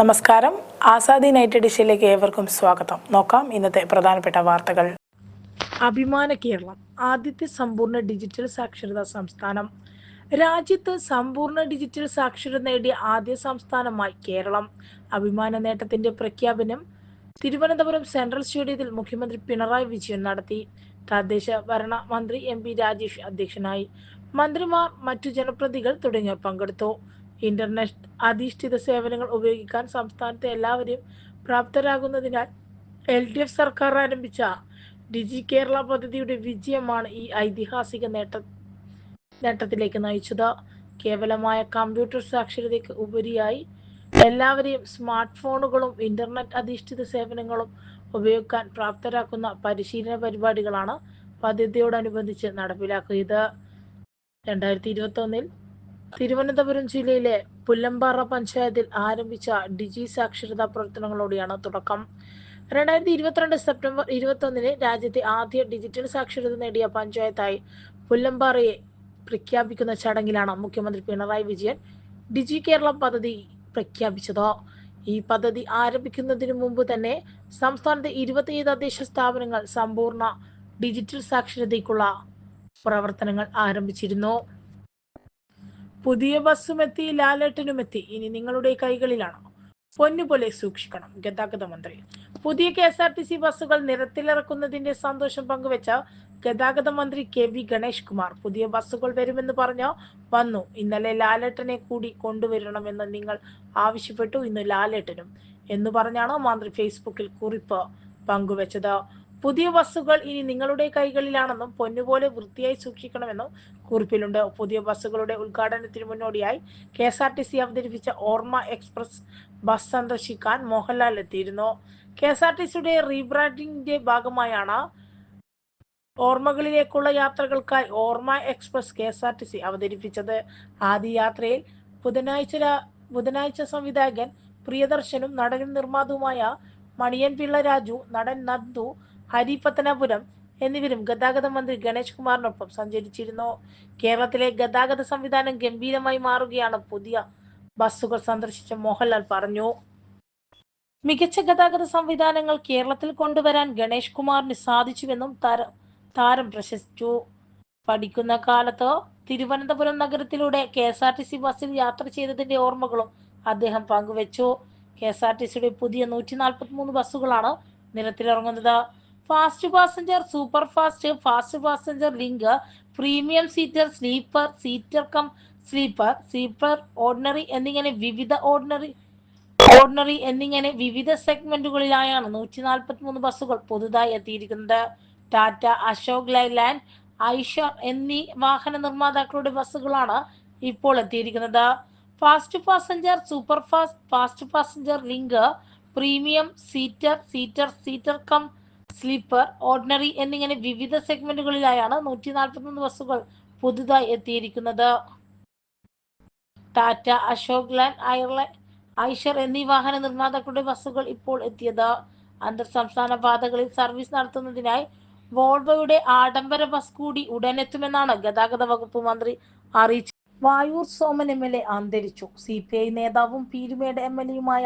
നമസ്കാരം. ആസാദി നൈറ്റ് എഡിഷയിലേക്ക് ഏവർക്കും സ്വാഗതം. നോക്കാം ഇന്നത്തെ പ്രധാനപ്പെട്ട വാർത്തകൾ. അഭിമാന കേരളം. ആദ്യത്തെ സമ്പൂർണ ഡിജിറ്റൽ സാക്ഷരതാ സംസ്ഥാനം. രാജ്യത്ത് സമ്പൂർണ ഡിജിറ്റൽ സാക്ഷരത നേടിയ ആദ്യ സംസ്ഥാനമായി കേരളം. അഭിമാന നേട്ടത്തിന്റെ പ്രഖ്യാപനം തിരുവനന്തപുരം സെൻട്രൽ സ്റ്റേഡിയത്തിൽ മുഖ്യമന്ത്രി പിണറായി വിജയൻ നടത്തി. തദ്ദേശ ഭരണ മന്ത്രി എം രാജേഷ് അധ്യക്ഷനായി. മന്ത്രിമാർ മറ്റു ജനപ്രതികൾ തുടങ്ങിയവർ പങ്കെടുത്തു. ഇന്റർനെറ്റ് അധിഷ്ഠിത സേവനങ്ങൾ ഉപയോഗിക്കാൻ സംസ്ഥാനത്തെ എല്ലാവരെയും പ്രാപ്തരാകുന്നതിനാൽ എൽ ഡി എഫ് സർക്കാർ ആരംഭിച്ച ഡിജി കേരള പദ്ധതിയുടെ വിജയമാണ് ഈ ഐതിഹാസിക നേട്ട. നേട്ടത്തിലേക്ക് നയിച്ചത്. കേവലമായ കമ്പ്യൂട്ടർ സാക്ഷരതയ്ക്ക് ഉപരിയായി എല്ലാവരെയും സ്മാർട്ട് ഫോണുകളും ഇന്റർനെറ്റ് അധിഷ്ഠിത സേവനങ്ങളും ഉപയോഗിക്കാൻ പ്രാപ്തരാക്കുന്ന പരിശീലന പരിപാടികളാണ് പദ്ധതിയോടനുബന്ധിച്ച് നടപ്പിലാക്കിയത്. രണ്ടായിരത്തി ഇരുപത്തി തിരുവനന്തപുരം ജില്ലയിലെ പുല്ലമ്പാറ പഞ്ചായത്തിൽ ആരംഭിച്ച ഡിജി സാക്ഷരതാ പ്രവർത്തനങ്ങളോടെയാണ് തുടക്കം. രണ്ടായിരത്തി ഇരുപത്തിരണ്ട് സെപ്റ്റംബർ ഇരുപത്തി ഒന്നിന് രാജ്യത്തെ ആദ്യ ഡിജിറ്റൽ സാക്ഷരത നേടിയ പഞ്ചായത്തായി പുല്ലമ്പാറയെ പ്രഖ്യാപിക്കുന്ന ചടങ്ങിലാണ് മുഖ്യമന്ത്രി പിണറായി വിജയൻ ഡിജി കേരളം പദ്ധതി പ്രഖ്യാപിച്ചത്. ഈ പദ്ധതി ആരംഭിക്കുന്നതിനു മുമ്പ് തന്നെ സംസ്ഥാനത്തെ ഇരുപത്തിയേഴ് തദ്ദേശ സ്ഥാപനങ്ങൾ സമ്പൂർണ ഡിജിറ്റൽ സാക്ഷരതയ്ക്കുള്ള പ്രവർത്തനങ്ങൾ ആരംഭിച്ചിരുന്നു. പുതിയ ബസ്സും എത്തി ലാലേട്ടനും എത്തി. ഇനി നിങ്ങളുടെ കൈകളിലാണ്? പൊന്നുപോലെ സൂക്ഷിക്കണം ഗതാഗത മന്ത്രി. പുതിയ K S R T C ബസ്സുകൾ നിരത്തിലിറക്കുന്നതിന്റെ സന്തോഷം പങ്കുവെച്ച ഗതാഗത മന്ത്രി കെ വി ഗണേഷ് കുമാർ പുതിയ ബസ്സുകൾ വരുമെന്ന് പറഞ്ഞു? വന്നു. ഇന്നലെ ലാലേട്ടനെ കൂടി കൊണ്ടുവരണമെന്ന് നിങ്ങൾ ആവശ്യപ്പെട്ടു. ഇന്ന് ലാലേട്ടനും എന്ന് പറഞ്ഞാണ് മന്ത്രി ഫേസ്ബുക്കിൽ കുറിപ്പ് പങ്കുവച്ചത്? പുതിയ ബസ്സുകൾ ഇനി നിങ്ങളുടെ കൈകളിലാണെന്നും പൊന്നുപോലെ വൃത്തിയായി സൂക്ഷിക്കണമെന്നും കുറിപ്പിലുണ്ട്. പുതിയ ബസ്സുകളുടെ ഉദ്ഘാടനത്തിന് മുന്നോടിയായി K S R T C അവതരിപ്പിച്ച ഓർമ്മ എക്സ്പ്രസ് ബസ് സന്ദർശിക്കാൻ മോഹൻലാൽ എത്തിയിരുന്നു. കെ എസ് ആർ ടി സിയുടെ റീബ്രാൻഡിംഗിന്റെ ഭാഗമായാണ് ഓർമ്മകളിലേക്കുള്ള യാത്രകൾക്കായി Orma express K S R T C അവതരിപ്പിച്ചത്. ആദ്യ യാത്രയിൽ ബുധനാഴ്ച ബുധനാഴ്ച സംവിധായകൻ പ്രിയദർശനും നടനും നിർമ്മാതുമായ മണിയൻ പിള്ള രാജു നടൻ നന്ദു ഹരി പത്തനാപുരം എന്നിവരും ഗതാഗത മന്ത്രി ഗണേഷ് കുമാറിനൊപ്പം സഞ്ചരിച്ചിരുന്നു. കേരളത്തിലെ ഗതാഗത സംവിധാനം ഗംഭീരമായി മാറുകയാണ് പുതിയ ബസ്സുകൾ സന്ദർശിച്ച മോഹൻലാൽ പറഞ്ഞു. മികച്ച ഗതാഗത സംവിധാനങ്ങൾ കേരളത്തിൽ കൊണ്ടുവരാൻ ഗണേഷ് കുമാറിന് സാധിച്ചുവെന്നും താര- താരം പ്രശസിച്ചു പഠിക്കുന്ന കാലത്ത് Thiruvananthapuram നഗരത്തിലൂടെ K S R T C ബസ്സിൽ യാത്ര ചെയ്തതിന്റെ ഓർമ്മകളും അദ്ദേഹം പങ്കുവച്ചു. കെ എസ് ആർ ടി സിയുടെ പുതിയ നൂറ്റി നാൽപ്പത്തി മൂന്ന് ബസ്സുകളാണ് നിരത്തിലിറങ്ങുന്നത് fast passenger super fast fast passenger link premium seater sleeper seater cum sleeper sleeper ordinary എന്നിങ്ങനെ വിവിധ ഓർഡിനറി ഓർഡിനറി എന്നിങ്ങനെ വിവിധ സെഗ്മെന്റുകളിലായാണ് നൂറ്റി നാൽപ്പത്തി മൂന്ന് ബസ്സുകൾ പുതുതായി എത്തിയിരിക്കുന്നത്. ടാറ്റ അശോക് ലൈലാൻഡ് ഐഷർ എന്നീ വാഹന നിർമ്മാതാക്കളുടെ ബസ്സുകളാണ് ഇപ്പോൾ എത്തിയിരിക്കുന്നത്. Fast passenger super fast fast passenger link premium seater seater seater cum sleeper ordinary എന്നിങ്ങനെ വിവിധ സെഗ്മെന്റുകളിലായാണ് നൂറ്റി നാൽപ്പത്തൊന്ന് ബസ്സുകൾ പുതുതായി എത്തിയിരിക്കുന്നത്. ടാറ്റ അശോക് ലാൻഡ് അയർലൈൻ ഐഷർ എന്നീ വാഹന നിർമ്മാതാക്കളുടെ ബസ്സുകൾ ഇപ്പോൾ എത്തിയത്. അന്തർ സംസ്ഥാന പാതകളിൽ സർവീസ് നടത്തുന്നതിനായി വോൾവോയുടെ ആഡംബര ബസ് കൂടി ഉടനെത്തുമെന്നാണ് ഗതാഗത വകുപ്പ് മന്ത്രി അറിയിച്ചത്. Vayoor Soman M L A അന്തരിച്ചു. സി പി ഐ നേതാവും പീരുമേട് എം എൽ എയുമായ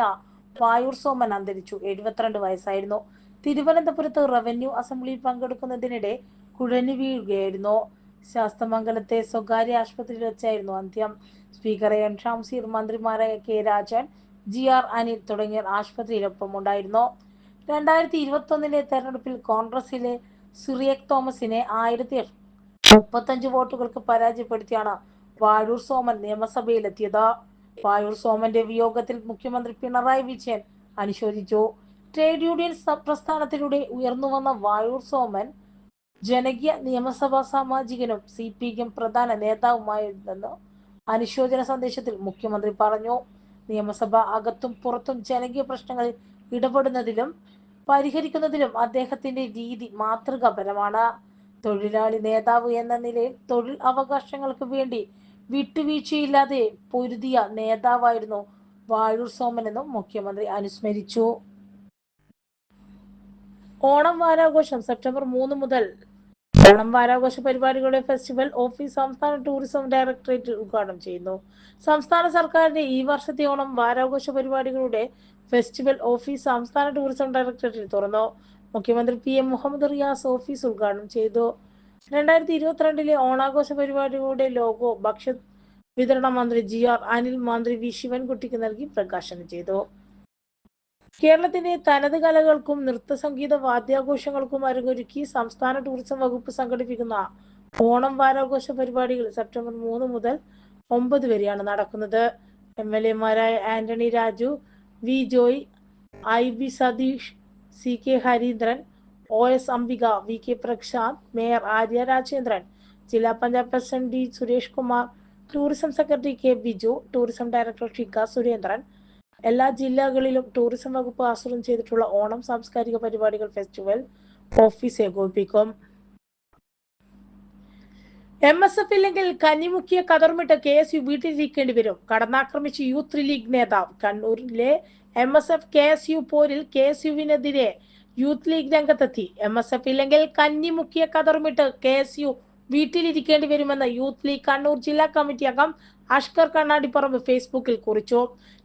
വായൂർ സോമൻ അന്തരിച്ചു. എഴുപത്തിരണ്ട് വയസ്സായിരുന്നു. തിരുവനന്തപുരത്ത് റവന്യൂ അസംബ്ലിയിൽ പങ്കെടുക്കുന്നതിനിടെ കുഴഞ്ഞു വീഴുകയായിരുന്നു. ശാസ്തമംഗലത്തെ സ്വകാര്യ ആശുപത്രിയിൽ വെച്ചായിരുന്നു അന്ത്യം. സ്പീക്കർ എൻ ഷാംസീർ മന്ത്രിമാരായ K Rajan G R Anil തുടങ്ങിയ ആശുപത്രിയിലൊപ്പം ഉണ്ടായിരുന്നു. രണ്ടായിരത്തി ഇരുപത്തി ഒന്നിലെ തെരഞ്ഞെടുപ്പിൽ കോൺഗ്രസിലെ സിറിയക് തോമസിനെ ആയിരത്തി മുപ്പത്തഞ്ച് വോട്ടുകൾക്ക് പരാജയപ്പെടുത്തിയാണ് വാഴൂർ സോമൻ നിയമസഭയിലെത്തിയത്. വാഴൂർ സോമന്റെ വിയോഗത്തിൽ മുഖ്യമന്ത്രി പിണറായി വിജയൻ അനുശോചിച്ചു. ട്രേഡ് യൂണിയൻ പ്രസ്ഥാനത്തിലൂടെ ഉയർന്നു വന്ന വാഴൂർ സോമൻ ജനകീയ നിയമസഭാ സാമാജികനും സി പി എം പ്രധാന നേതാവുമായിരുന്നെന്ന് അനുശോചന സന്ദേശത്തിൽ മുഖ്യമന്ത്രി പറഞ്ഞു. നിയമസഭ അകത്തും പുറത്തും ജനകീയ പ്രശ്നങ്ങളിൽ ഇടപെടുന്നതിലും പരിഹരിക്കുന്നതിലും അദ്ദേഹത്തിന്റെ രീതി മാതൃകാപരമാണ്. തൊഴിലാളി നേതാവ് എന്ന നിലയിൽ തൊഴിൽ അവകാശങ്ങൾക്ക് വേണ്ടി വിട്ടുവീഴ്ചയില്ലാതെ പൊരുതിയ നേതാവായിരുന്നു വാഴൂർ സോമനെന്നും മുഖ്യമന്ത്രി അനുസ്മരിച്ചു. ഓണം വാരാഘോഷം സെപ്റ്റംബർ മൂന്ന് മുതൽ ഓണം വാരാഘോഷ പരിപാടികളുടെ ഫെസ്റ്റിവൽ ഓഫീസ് സംസ്ഥാന ടൂറിസം ഡയറക്ടറേറ്റ് ഉദ്ഘാടനം ചെയ്യുന്നു. സംസ്ഥാന സർക്കാരിന്റെ ഈ വർഷത്തെ ഓണം വാരാഘോഷ പരിപാടികളുടെ ഫെസ്റ്റിവൽ ഓഫീസ് സംസ്ഥാന ടൂറിസം ഡയറക്ടറേറ്റിൽ തുറന്നു. മുഖ്യമന്ത്രി P M Muhammad Riyas office ഉദ്ഘാടനം ചെയ്തു. രണ്ടായിരത്തി ഇരുപത്തിരണ്ടിലെ ഓണാഘോഷ പരിപാടികളുടെ ലോഗോ ഭക്ഷ്യ വിതരണ മന്ത്രി ജി ആർ അനിൽ മന്ത്രി വി ശിവൻകുട്ടിക്ക് നൽകി പ്രകാശനം ചെയ്തു. കേരളത്തിന്റെ തനത് കലകൾക്കും നൃത്ത സംഗീത വാദ്യാഘോഷങ്ങൾക്കും അരങ്ങൊരുക്കി സംസ്ഥാന ടൂറിസം വകുപ്പ് സംഘടിപ്പിക്കുന്ന ഓണം വാരാഘോഷ പരിപാടികൾ സെപ്റ്റംബർ മൂന്ന് മുതൽ ഒമ്പത് വരെയാണ് നടക്കുന്നത്. M L എമാരായ Antony Raju V Joy I B Satheesh C K Harindran O S Ambika V K Prasanth mayor Arya Rajendran ജില്ലാ panchayat president D Suresh Kumar tourism secretary K Biju tourism director Shika Surendran എല്ലാ ജില്ലകളിലും tourism വകുപ്പ് ആസൂത്രണം ചെയ്തിട്ടുള്ള ഓണം സാംസ്കാരിക പരിപാടികൾ festival office ഏകോപിപ്പിക്കും. M S F ഇല്ലെങ്കിൽ കഞ്ഞിമുക്കിയ കതർമിട്ട് കെ എസ് യു വീട്ടിലിരിക്കേണ്ടി വരും. കടന്നാക്രമിച്ച് യൂത്ത് ലീഗ് നേതാവ് കണ്ണൂരിലെ M S F K S U പോരിൽ K S യുവിനെതിരെ യൂത്ത് ലീഗ് രംഗത്തെത്തി. എം എസ് എഫ് ഇല്ലെങ്കിൽ കഞ്ഞിമുക്കിയ കതർമിട്ട് കെ എസ് യു വീട്ടിലിരിക്കേണ്ടി വരുമെന്ന് യൂത്ത് ലീഗ് കണ്ണൂർ ജില്ലാ കമ്മിറ്റി അംഗം അഷ്കർ കണ്ണാടിപ്പറമ്പ് ഫേസ്ബുക്കിൽ കുറിച്ചു.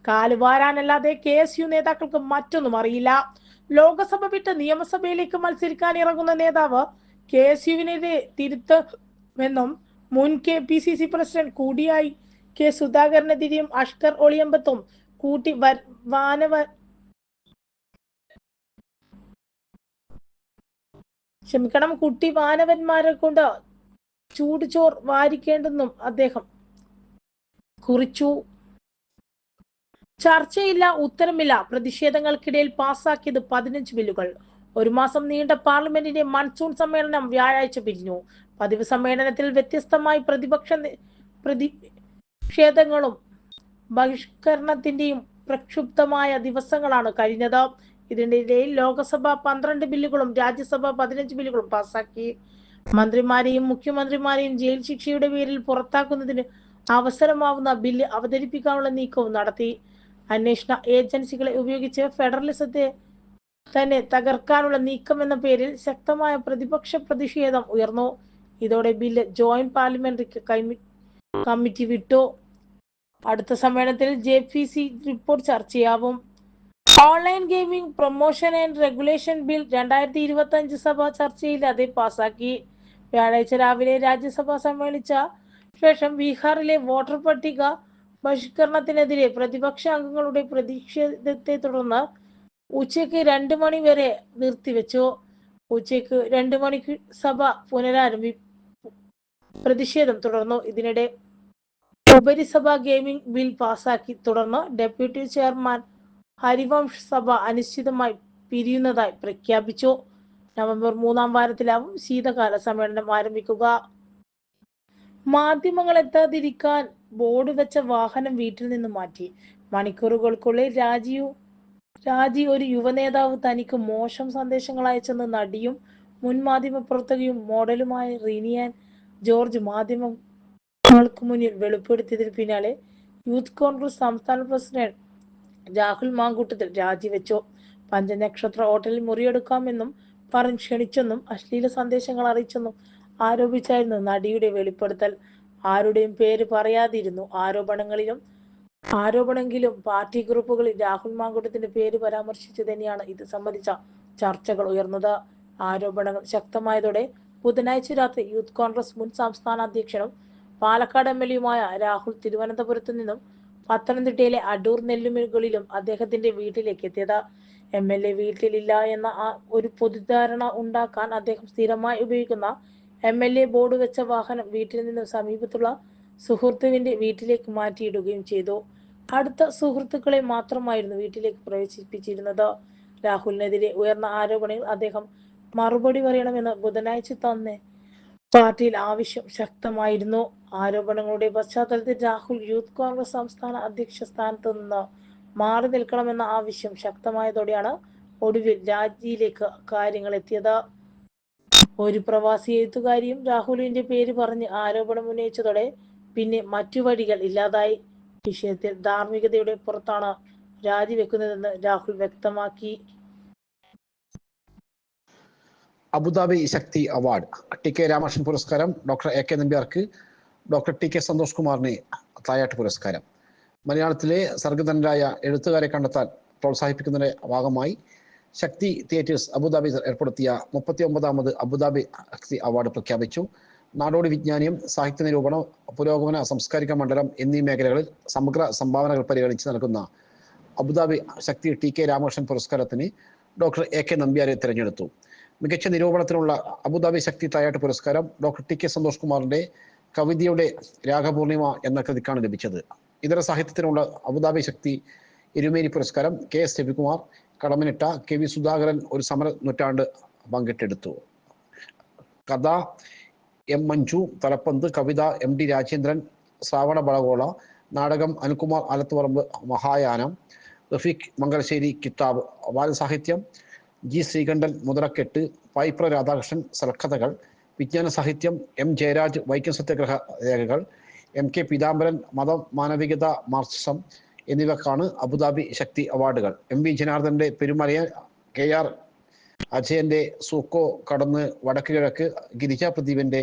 കാലുവാരാനല്ലാതെ കെ എസ് യു നേതാക്കൾക്ക് മറ്റൊന്നും അറിയില്ല. ലോകസഭ വിട്ട് നിയമസഭയിലേക്ക് മത്സരിക്കാൻ ഇറങ്ങുന്ന നേതാവ് കെ എസ് യുവിനെതിരെ തിരുത്തുമെന്നും മുൻ K P C C president കൂടിയായി കെ സുധാകരനെതിരെയും അഷ്കർ ഒളിയമ്പത്തും കൂട്ടി വാനവ ക്ഷമിക്കണം കുട്ടി വാനവന്മാരെ കൊണ്ട് ചൂടുചോർ വാരിക്കേണ്ടെന്നും അദ്ദേഹം കുറിച്ചു. ചർച്ചയില്ല ഉത്തരമില്ല. പ്രതിഷേധങ്ങൾക്കിടയിൽ പാസാക്കിയത് പതിനഞ്ച് ബില്ലുകൾ. ഒരു മാസം നീണ്ട പാർലമെന്റിന്റെ മൺസൂൺ സമ്മേളനം വ്യാഴാഴ്ച പിരിഞ്ഞു. പതിവ് സമ്മേളനത്തിൽ വ്യത്യസ്തമായി പ്രതിപക്ഷ പ്രതിഷേധങ്ങളും ബഹിഷ്കരണത്തിന്റെയും പ്രക്ഷുബ്ധമായ ദിവസങ്ങളാണ് കഴിഞ്ഞത്. ഇതിനിടയിൽ ലോകസഭ പന്ത്രണ്ട് ബില്ലുകളും രാജ്യസഭ പതിനഞ്ച് ബില്ലുകളും പാസാക്കി. മന്ത്രിമാരെയും മുഖ്യമന്ത്രിമാരെയും ജയിൽ ശിക്ഷയുടെ പേരിൽ പുറത്താക്കുന്നതിന് അവസരമാവുന്ന ബില്ല് അവതരിപ്പിക്കാനുള്ള നീക്കവും നടത്തി. അന്വേഷണ ഏജൻസികളെ ഉപയോഗിച്ച് ഫെഡറലിസത്തെ തന്നെ തകർക്കാനുള്ള നീക്കം എന്ന പേരിൽ ശക്തമായ പ്രതിപക്ഷ പ്രതിഷേധം ഉയർന്നു. ഇതോടെ ബില്ല് ജോയിന്റ് പാർലമെന്ററി കമ്മിറ്റി വിട്ടു. അടുത്ത സമ്മേളനത്തിൽ J P C report ചർച്ചയാവും. Online gaming promotion and regulation bill രണ്ടായിരത്തി ഇരുപത്തി അഞ്ച് സഭ ചർച്ചയിൽ അതേ പാസാക്കി. വ്യാഴാഴ്ച രാവിലെ രാജ്യസഭ സമ്മേളിച്ച ശേഷം ബീഹാറിലെ വോട്ടർ പട്ടിക ബഹിഷ്കരണത്തിനെതിരെ പ്രതിപക്ഷ അംഗങ്ങളുടെ പ്രതിഷേധത്തെ തുടർന്ന് ഉച്ചയ്ക്ക് രണ്ട് മണി വരെ നിർത്തിവെച്ചു. ഉച്ചയ്ക്ക് രണ്ട് മണിക്ക് സഭ പുനരാരംഭി പ്രതിഷേധം തുടർന്നു. ഇതിനിടെ ഉപരിസഭ ഗെയിമിംഗ് ബിൽ പാസാക്കി. തുടർന്ന് ഡെപ്യൂട്ടി ചെയർമാൻ ഹരിവംശ് സഭ അനിശ്ചിതമായി പിരിയുന്നതായി പ്രഖ്യാപിച്ചു. നവംബർ മൂന്നാം വാരത്തിലാവും ശീതകാല സമ്മേളനം ആരംഭിക്കുക. മാധ്യമങ്ങൾ എത്താതിരിക്കാൻ ബോർഡ് വെച്ച വാഹനം വീട്ടിൽ നിന്ന് മാറ്റി. മണിക്കൂറുകൾക്കുള്ളിൽ രാജീവ് രാജി ഒരു യുവനേതാവ് തനിക്ക് മോശം സന്ദേശങ്ങൾ അയച്ചെന്ന് നടിയും മുൻ മാധ്യമ പ്രവർത്തകയും മോഡലുമായ റീനിയാൻ ജോർജ് മാധ്യമങ്ങൾക്ക് മുന്നിൽ വെളിപ്പെടുത്തിയതിന് പിന്നാലെ യൂത്ത് കോൺഗ്രസ് സംസ്ഥാന പ്രസിഡന്റ് രാഹുൽ മാങ്കൂട്ടത്തിൽ രാജിവെച്ചു പഞ്ചനക്ഷത്ര ഹോട്ടലിൽ മുറിയെടുക്കാമെന്നും പറഞ്ഞ് ക്ഷണിച്ചെന്നും അശ്ലീല സന്ദേശങ്ങൾ അറിയിച്ചെന്നും ആരോപിച്ചായിരുന്നു നടിയുടെ വെളിപ്പെടുത്തൽ. ആരുടെയും പേര് പറയാതിരുന്നു. ആരോപണങ്ങളിലും ആരോപണമെങ്കിലും പാർട്ടി ഗ്രൂപ്പുകളിൽ രാഹുൽ മാങ്കുട്ടത്തിന്റെ പേര് പരാമർശിച്ചു തന്നെയാണ് ഇത് സംബന്ധിച്ച ചർച്ചകൾ ഉയർന്നത്. ആരോപണങ്ങൾ ശക്തമായതോടെ ബുധനാഴ്ച രാത്രി യൂത്ത് കോൺഗ്രസ് മുൻ സംസ്ഥാന അധ്യക്ഷനും പാലക്കാട് എം എൽ എയുമായ രാഹുൽ തിരുവനന്തപുരത്ത് നിന്നും പത്തനംതിട്ടയിലെ അടൂർ നെല്ലുമുകളിലും അദ്ദേഹത്തിന്റെ വീട്ടിലേക്ക് എത്തിയത്. എം എൽ എ വീട്ടിലില്ല എന്ന ഒരു പൊതുധാരണ ഉണ്ടാക്കാൻ അദ്ദേഹം സ്ഥിരമായി ഉപയോഗിക്കുന്ന എം എൽ എ ബോർഡ് വെച്ച വാഹനം വീട്ടിൽ നിന്നും സമീപത്തുള്ള സുഹൃത്തുവിന്റെ വീട്ടിലേക്ക് മാറ്റിയിടുകയും ചെയ്തു. അടുത്ത സുഹൃത്തുക്കളെ മാത്രമായിരുന്നു വീട്ടിലേക്ക് പ്രവേശിപ്പിച്ചിരുന്നത്. രാഹുലിനെതിരെ ഉയർന്ന ആരോപണങ്ങൾ അദ്ദേഹം മറുപടി പറയണമെന്ന് ബുധനാഴ്ച തന്നെ പാർട്ടിയിൽ ആവശ്യം ശക്തമായിരുന്നു. ആരോപണങ്ങളുടെ പശ്ചാത്തലത്തിൽ രാഹുൽ യൂത്ത് കോൺഗ്രസ് സംസ്ഥാന അധ്യക്ഷ സ്ഥാനത്ത് നിന്ന് മാറി നിൽക്കണമെന്ന ആവശ്യം ശക്തമായതോടെയാണ് ഒടുവിൽ രാജിയിലേക്ക് കാര്യങ്ങൾ എത്തിയത് ഒരു പ്രവാസി എഴുത്തുകാരിയും രാഹുലിന്റെ പേര് പറഞ്ഞ് ആരോപണം ഉന്നയിച്ചതോടെ പിന്നെ മറ്റു വഴികൾ ഇല്ലാതായി. വിഷയത്തിൽ ധാർമ്മികതയുടെ പുറത്താണ് രാജിവെക്കുന്നതെന്ന് രാഹുൽ വ്യക്തമാക്കി. Abu Dhabi Shakthi award. T K Ramakrishnan പുരസ്കാരം. ഡോക്ടർ എ കെ നമ്പ്യാർക്ക് ഡോക്ടർ ടി കെ സന്തോഷ് കുമാറിന് തായാട്ട് പുരസ്കാരം. മലയാളത്തിലെ സർഗധനരായ എഴുത്തുകാരെ കണ്ടെത്താൻ പ്രോത്സാഹിപ്പിക്കുന്നതിന്റെ ഭാഗമായി ശക്തി തിയേറ്റേഴ്സ് അബുദാബി ഏർപ്പെടുത്തിയ മുപ്പത്തി ഒമ്പതാമത് അബുദാബി ശക്തി അവാർഡ് പ്രഖ്യാപിച്ചു. നാടോടി വിജ്ഞാനിയും സാഹിത്യ നിരൂപണം പുരോഗമന സാംസ്കാരിക മണ്ഡലം എന്നീ മേഖലകളിൽ സമഗ്ര സംഭാവനകൾ പരിഗണിച്ച് നൽകുന്ന Abu Dhabi Shakthi T K Ramakrishnan പുരസ്കാരത്തിന് ഡോക്ടർ എ കെ നമ്പ്യാരെ തിരഞ്ഞെടുത്തു. മികച്ച നിരൂപണത്തിനുള്ള അബുദാബി ശക്തി തായാട്ട് പുരസ്കാരം ഡോക്ടർ ടി കെ സന്തോഷ് കുമാറിന്റെ കവിതയുടെ രാഗപൂർണിമ എന്ന കൃതിക്കാണ് ലഭിച്ചത്. ഇതര സാഹിത്യത്തിനുള്ള അബുദാബി ശക്തി എരുമേനി പുരസ്കാരം K S Ravikumar Kadammanitta K V Sudhakaran ഒരു സമര നൂറ്റാണ്ട് പങ്കിട്ടെടുത്തു. കഥ എം മഞ്ജു തലപ്പന്ത് കവിത എം ഡി രാജേന്ദ്രൻ ശ്രാവണ ബളഗോള നാടകം അനുകുമാർ ആലത്തുപറമ്പ് മഹായാനം റഫീഖ് മംഗലശ്ശേരി കിതാബ് ബാലസാഹിത്യം ജി ശ്രീകണ്ഠൻ മുതലക്കെട്ട് പൈപ്ര രാധാകൃഷ്ണൻ സൽക്കഥകൾ വിജ്ഞാന സാഹിത്യം എം ജയരാജ് വൈക്കം സത്യഗ്രഹ രേഖകൾ എം കെ പീതാംബരൻ മതം മാനവികത മാർക്സിസം എന്നിവക്കാണ് അബുദാബി ശക്തി അവാർഡുകൾ. എം വി ജനാർദ്ദന്റെ പെരുമലയ കെ ആർ അജയന്റെ സൂക്കോ കടന്ന് വടക്ക് കിഴക്ക് ഗിരിജ പ്രദീപിന്റെ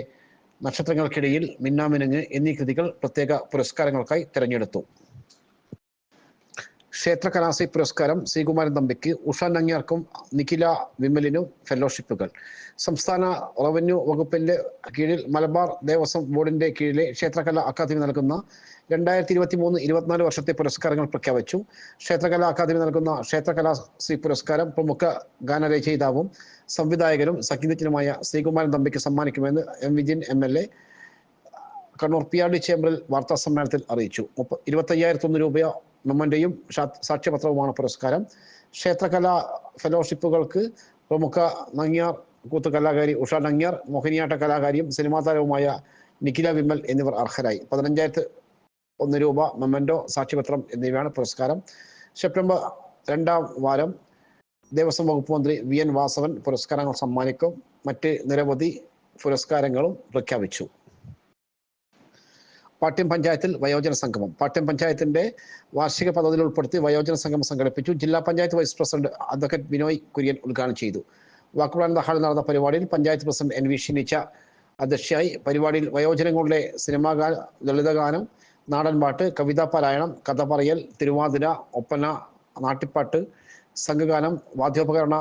നക്ഷത്രങ്ങൾക്കിടയിൽ മിന്നാമിനുങ്ങ് എന്നീ കൃതികൾ പ്രത്യേക പുരസ്കാരങ്ങൾക്കായി തിരഞ്ഞെടുത്തു. ക്ഷേത്ര കലാസി പുരസ്കാരം ശ്രീകുമാരൻ തമ്പിക്ക് ഉഷ നങ്ങ്യാർക്കും നിഖില വിമലിനും ഫെലോഷിപ്പുകൾ. സംസ്ഥാന റവന്യൂ വകുപ്പിന്റെ കീഴിൽ മലബാർ ദേവസ്വം ബോർഡിന്റെ കീഴിലെ ക്ഷേത്രകല അക്കാദമി നൽകുന്ന രണ്ടായിരത്തി ഇരുപത്തി മൂന്ന് ഇരുപത്തിനാല് വർഷത്തെ പുരസ്കാരങ്ങൾ പ്രഖ്യാപിച്ചു. ക്ഷേത്രകല അക്കാദമി നൽകുന്ന ക്ഷേത്രകലാ ശ്രീ പുരസ്കാരം പ്രമുഖ ഗാനരചയിതാവും സംവിധായകനും സംഗീതജ്ഞനുമായ ശ്രീകുമാരൻ തമ്പിക്ക് സമ്മാനിക്കുമെന്ന് M Vijin M L A Kannur P R D ചേംബറിൽ വാർത്താ സമ്മേളനത്തിൽ അറിയിച്ചു ഇരുപത്തയ്യായിരത്തി ഒന്ന് രൂപ മെമ്മന്റെയും സാക്ഷ്യപത്രവുമാണ് പുരസ്കാരം. ക്ഷേത്രകലാ ഫെലോഷിപ്പുകൾക്ക് പ്രമുഖ നങ്ങിയാർ കൂത്ത് കലാകാരി ഉഷ നങ്ങ്യാർ മോഹിനിയാട്ട കലാകാരിയും സിനിമാ താരവുമായ നിഖില വിമൽ എന്നിവർ അർഹരായി. പതിനഞ്ചായിരത്തി ഒന്ന് രൂപ മെമ്മന്റോ സാക്ഷ്യപത്രം എന്നിവയാണ് പുരസ്കാരം. സെപ്റ്റംബർ രണ്ടാം വാരം ദേവസ്വം വകുപ്പ് മന്ത്രി വി എൻ വാസവൻ പുരസ്കാരങ്ങൾ സമ്മാനിക്കും. മറ്റ് നിരവധി പുരസ്കാരങ്ങളും പ്രഖ്യാപിച്ചു. പാട്യം പഞ്ചായത്തിൽ വയോജന സംഗമം. പാട്യം പഞ്ചായത്തിന്റെ വാർഷിക പദ്ധതിയിൽ ഉൾപ്പെടുത്തി വയോജന സംഗമം സംഘടിപ്പിച്ചു. ജില്ലാ panchayat vice president advocate Binoy Kurian ഉദ്ഘാടനം ചെയ്തു. വാക്കുപ്രാനന്ദ ഹാളിൽ നടന്ന പരിപാടിയിൽ പഞ്ചായത്ത് പ്രസിഡന്റ് എൻ വി ഷിനിച്ച അധ്യക്ഷയായി പരിപാടിയിൽ വയോജനങ്ങളുടെ സിനിമാ ഗാന ലളിതഗാനം നാടൻപാട്ട് കവിതാ പാരായണം കഥ പറയൽ തിരുവാതിര ഒപ്പന നാട്ടിപ്പാട്ട് സംഘഗാനം വാദ്യോപകരണ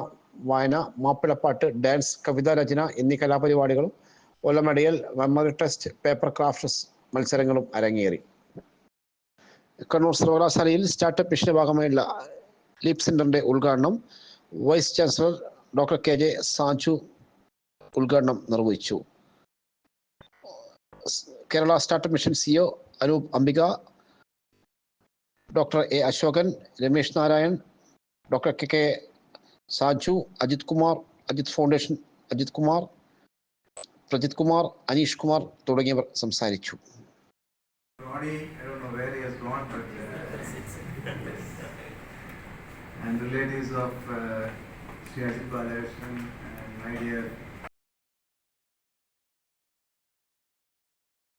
വായന മാപ്പിളപ്പാട്ട് ഡാൻസ് കവിതാ രചന എന്നീ കലാപരിപാടികളും ഒലമടയൽ മെമ്മറി ടെസ്റ്റ് പേപ്പർ ക്രാഫ്റ്റ്സ് മത്സരങ്ങളും അരങ്ങേറി. കണ്ണൂർ സർവകലാശാലയിൽ സ്റ്റാർട്ടപ്പ് മിഷന്റെ ഭാഗമായുള്ള ലീപ് സെന്ററിന്റെ ഉദ്ഘാടനം vice chancellor doctor K J Saju ഉദ്ഘാടനം നിർവഹിച്ചു. Kerala startup mission CEO Anoop Ambika doctor A Ashokan Ramesh Narayan doctor K K Saju Ajith Kumar Ajith foundation Ajith Kumar Prajith Kumar Aneesh Kumar തുടങ്ങിയവർ സംസാരിച്ചു. Roddy, I don't know where he has gone, but uh, and ladies of uh, Balakrishnan and my dear